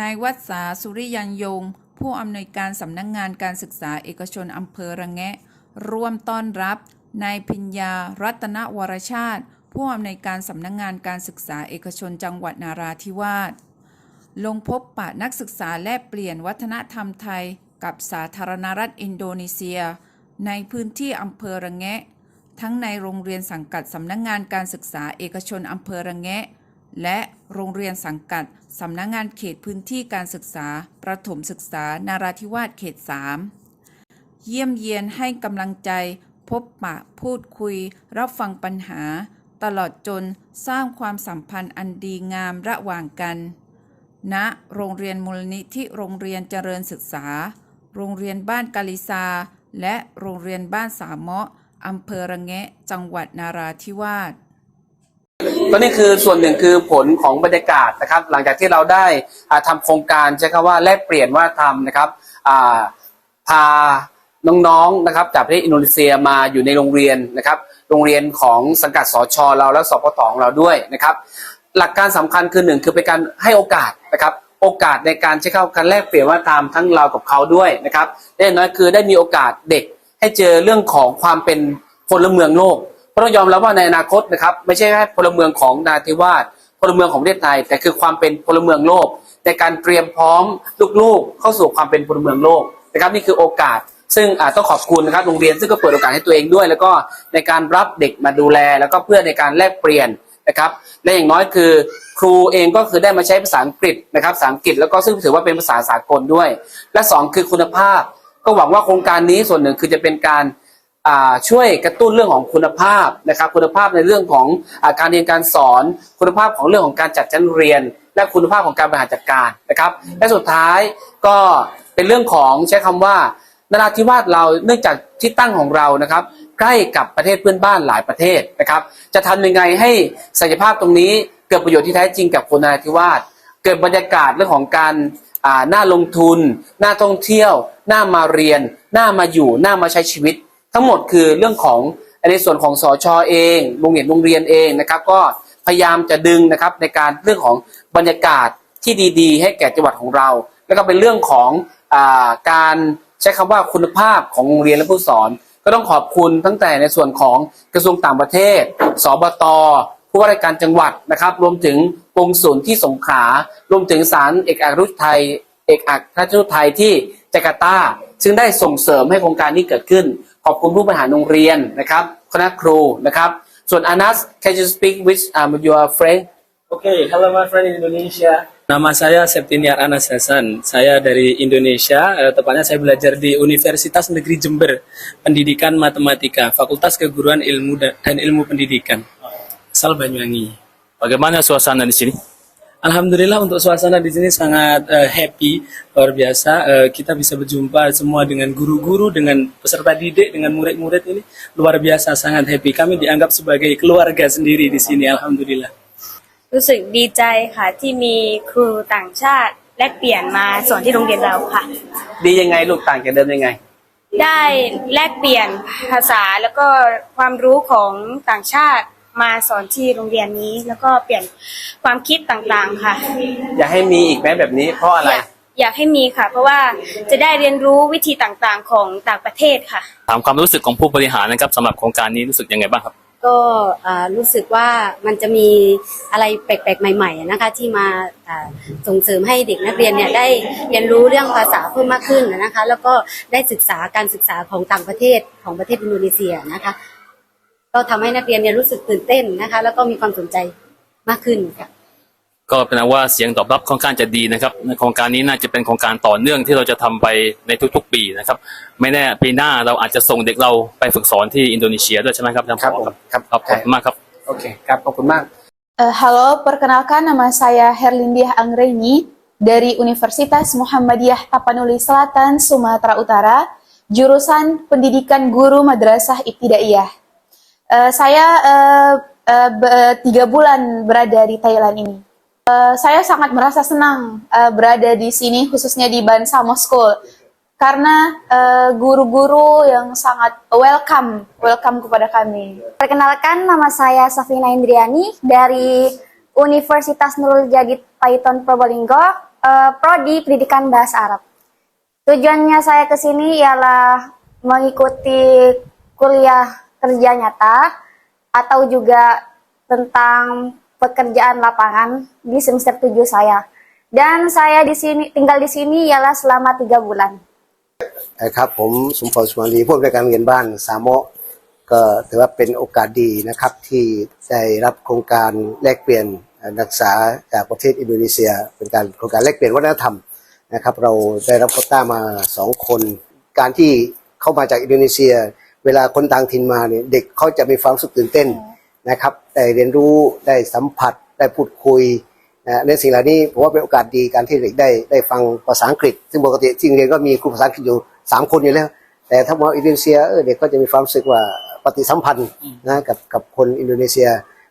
นายวัฒษาสุริยันยง ผู้อำนวยการสำนักงงานการศึกษาเอกชนอำเภอระแงะ ร่วมต้อนรับ นายพิญญา รัตนวรชาติ ผู้อำนวยการสำนักงงานการศึกษาเอกชนจังหวัดนาราธิวาสลงพบปะนักศึกษาแลกเปลี่ยนวัฒนธรรมไทย กับสาธารณรัฐอินโดนีเซีย ในพื้นที่อำเภอระแงะ ทั้งในโรงเรียนสังกัดสำนักงงานการศึกษาเอกชนอำเภอระแงะ และโรงเรียนสังกัด สำนักงงานเขตพื้นที่การศึกษา ประถมศึกษา นาราธิวาสเขต 3 เยี่ยมเยียนให้กำลังใจ พบปะพูดคุย รับฟังปัญหา ตลอดจนสร้างความสัมพันธ์อันดีงามระหว่างกันณโรงเรียนมูลนิธิโรงเรียนเจริญศึกษา โรงเรียนบ้านกาลิซา และโรงเรียนบ้านสามเมาะอำเภอระแงะ จังหวัดนาราธิวาส ก็นี่คือส่วนหนึ่งคือผลของบรรยากาศนะครับ หลังจากที่เราได้ทำาโครงการใช้คำว่าแลกเปลี่ยนว่าทำนะครับพาน้องๆนะครับจากประเทศอินโดนีเซียมาอยู่ในโรงเรียนนะครับ โรงเรียนของสังกัดสชเราและสปตของเราด้วยนะครับ หลักการสำคัญคือหนึ่งคือเป็นการให้โอกาสนะครับโอกาสในการใช้เข้าการแลกเปลี่ยนว่าทำทั้งเรากับเขาด้วยนะครับได้อย่น้อยคือได้มีโอกาสเด็กให้เจอเรื่องของความเป็นพลเมืองโลก เพราะต้องยอมรับว่าในอนาคตนะครับไม่ใช่แค่พลเมืองของนาทิวาสพลเมืองของประเทศไทยแต่คือความเป็นพลเมืองโลก ในการเตรียมพร้อมลูกๆ เข้าสู่ความเป็นพลเมืองโลกนะครับนี่คือโอกาส ซึ่งต้องขอบคุณนะครับโรงเรียนซึ่งก็เปิดโอกาสให้ตัวเองด้วย แล้วก็ในการรับเด็กมาดูแล แล้วก็เพื่อในการแลกเปลี่ยนนะครับและอย่างน้อยคือครูเองก็คือได้มาใช้ภาษาอังกฤษนะครับภาษาอังกฤษแล้วก็ซึ่งถือว่าเป็นภาษาสากลด้วย และสองคือคุณภาพ ก็หวังว่าโครงการนี้ส่วนหนึ่งคือจะเป็นการ ช่วยกระตุ้นเรื่องของคุณภาพนะครับ คุณภาพในเรื่องของอการเรียนการสอน คุณภาพของเรื่องของการจัดชั้นเรียน และคุณภาพของการบริหารจัดการนะครับ และสุดท้ายก็เป็นเรื่องของใช้คำว่านราธิวาสเราเนื่องจากที่ตั้งของเรานะครับ ใกล้กับประเทศเพื่อนบ้านหลายประเทศนะครับ จะทำยังไงให้ศักยภาพตรงนี้เกิดประโยชน์ที่แท้จริงกับคนนราธิวาสเกิดบรรยากาศเรื่องของการน่าลงทุนน่าท่องเที่ยวน่ามาเรียนน่ามาอยู่น่ามาใช้ชีวิต ทั้งหมดคือเรื่องของในส่วนของสอชอเองโรงเรียนโรงเรียนเองนะครับ ก็พยายามจะดึงนะครับในการเรื่องของบรรยากาศที่ดีๆ ให้แก่จังหวัดของเรา แล้วก็เป็นเรื่องของอาการใช้คำว่าคุณภาพของโรงเรียนและผู้สอน ก็ต้องขอบคุณตั้งแต่ในส่วนของกระทรวงต่างประเทศ สบตผู้ว่าราชการจังหวัดนะครับ รวมถึงกงสุลที่สงขลารวมถึงศาลเอกอัครราชทูตไทยเอกอัครราชทูตไทยที่จาการ์ตา ซึ่งได้ส่งเสริมให้โครงการนี้เกิดขึ้น ขอบคุณผู้บริหารโรงเรียนนะครับ คณะครูนะครับ ส่วนอนัส can you speak with um, your friend Okay, hello my friend in Indonesia. Nama saya Septiniar Anas Hasan. Saya dari Indonesia, eh, tepatnya saya belajar di Universitas Negeri Jember, Pendidikan Matematika, Fakultas Keguruan Ilmu da- dan Ilmu Pendidikan. Asal Banyuwangi. Bagaimana suasana di sini? Alhamdulillah untuk suasana di sini sangat eh, happy, luar biasa. Eh, kita bisa berjumpa semua dengan guru-guru, dengan peserta didik, dengan murid-murid ini luar biasa, sangat happy. Kami dianggap sebagai keluarga sendiri di sini, alhamdulillah. รู้สึกดีใจค่ะที่มีครูต่างชาติแลกเปลี่ยนมาสอนที่โรงเรียนเราค่ะ ดียังไงลูกต่างจากเดิมยังไง ได้แลกเปลี่ยนภาษาแล้วก็ความรู้ของต่างชาติ มาสอนที่โรงเรียนนี้ แล้วก็เปลี่ยนความคิดต่างๆค่ะ อยากให้มีอีกไหมแบบนี้เพราะอะไร อยากอยากให้มีค่ะ เพราะว่าจะได้เรียนรู้วิธีต่างๆของต่างประเทศค่ะ ถามความรู้สึกของผู้บริหารนะครับสำหรับโครงการนี้รู้สึกยังไงบ้างครับ ก็อ่ารู้สึกว่ามันจะมีอะไรแปลกๆ ใหม่ๆนะคะที่มาอ่าส่งเสริมให้เด็กนักเรียนเนี่ยได้เรียนรู้เรื่องภาษาเพิ่มมากขึ้นนะคะ แล้วก็ได้ศึกษาการศึกษาของต่างประเทศของประเทศอินโดนีเซียนะคะ ก็ทำให้นักเรียนเนี่ยรู้สึกตื่นเต้นนะคะ แล้วก็มีความสนใจมากขึ้นค่ะก็เป็นว่าเสียงตอบรับค่อนข้างจะดีนะครับในโครงการนี้น่าจะเป็นโครงการต่อเนื่องที่เราจะทำไปในทุก ๆ ปีนะครับ ไม่แน่ปีหน้าเราอาจจะส่งเด็กเราไปฝึกสอนที่อินโดนีเซียด้วยใช่ไหมครับท่านครับผอผมครับครับขอบคุณมากครับโอเคครับขอบคุณมาก Eh, halo, perkenalkan nama saya Herlindiah Anggreni dari Universitas Muhammadiyah Tapanuli Selatan, Sumatera Utara, jurusan Pendidikan Guru Madrasah Ibtidaiyah. Eh, saya eh, be- tiga bulan berada di Thailand ini. Eh, saya sangat merasa senang eh, berada di sini, khususnya di Bansamo School, karena guru-guru yang sangat welcome, welcome kepada kami. Perkenalkan nama saya Safina Indriani dari Universitas Nurul Jadid Paiton Probolinggo. eh, prodi Pendidikan Bahasa Arab. Tujuannya saya ke sini ialah mengikuti kuliah kerja nyata atau juga tentang pekerjaan lapangan di semester 7 saya. Dan saya di sini tinggal di sini ialah selama tiga bulan. นะครับผมสมพรสุมาลีผู้อำนวยการโรงเรียนบ้านสามโมะก็ถือว่าเป็นโอกาสดีนะครับที่ได้รับโครงการแลกเปลี่ยนนักศึกษาจากประเทศอินโดนีเซีย เป็นการโครงการแลกเปลี่ยนวัฒนธรรมนะครับ เราได้รับโควต้ามาสองคน การที่เข้ามาจากอินโดนีเซีย เวลาคนต่างถิ่นมาเนี่ยเด็กเขาจะมีความรู้สึกตื่นเต้นนะครับได้เรียนรู้ได้สัมผัสได้พูดคุยนะในสิ่งเหล่านี้ผมว่าเป็นโอกาสดีการที่เด็กได้ได้ฟังภาษาอังกฤษ ซึ่งปกติจริงเรียนก็มีครูภาษาอังกฤษอยู่สามคนอยู่แล้ว แต่ถ้ามาอินโดนีเซียเออเด็กก็จะมีความรู้สึกว่าปฏิสัมพันธ์นะกับกับคนอินโดนีเซีย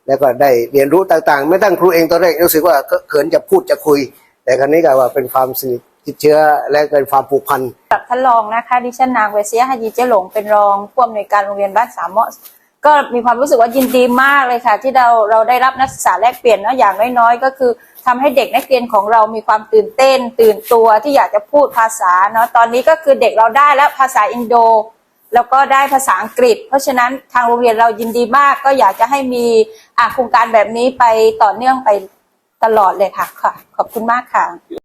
แล้วก็ได้เรียนรู้ต่างๆ ไม่ตั้งครูเองตอนแรกรู้สึกว่าก็เขินจะพูดจะคุย แต่ครั้นี้ก็ว่าเป็นความสนิท ชิดเชื้อและเป็นความผูกพันกับท่านรองนะคะดิฉันนางเวเซียฮาจีเจหลงเป็นรองผู้อำนวยการโรงเรียนบ้านสามเมาะก็มีความรู้สึกว่ายินดีมากเลยค่ะ ที่เราเราได้รับนักศึกษาแลกเปลี่ยนเนาะอย่างน้อยๆ ก็คือทำให้เด็กนักเรียนของเรามีความตื่นเต้น ตื่นตัวที่อยากจะพูดภาษาเนาะตอนนี้ก็คือเด็กเราได้แล้วภาษาอินโด แล้วก็ได้ภาษาอังกฤษ เพราะฉะนั้นทางโรงเรียนเรายินดีมาก ก็อยากจะให้มีโครงการแบบนี้ไปต่อเนื่องไปตลอดเลยค่ะค่ะ ขอบคุณมากค่ะ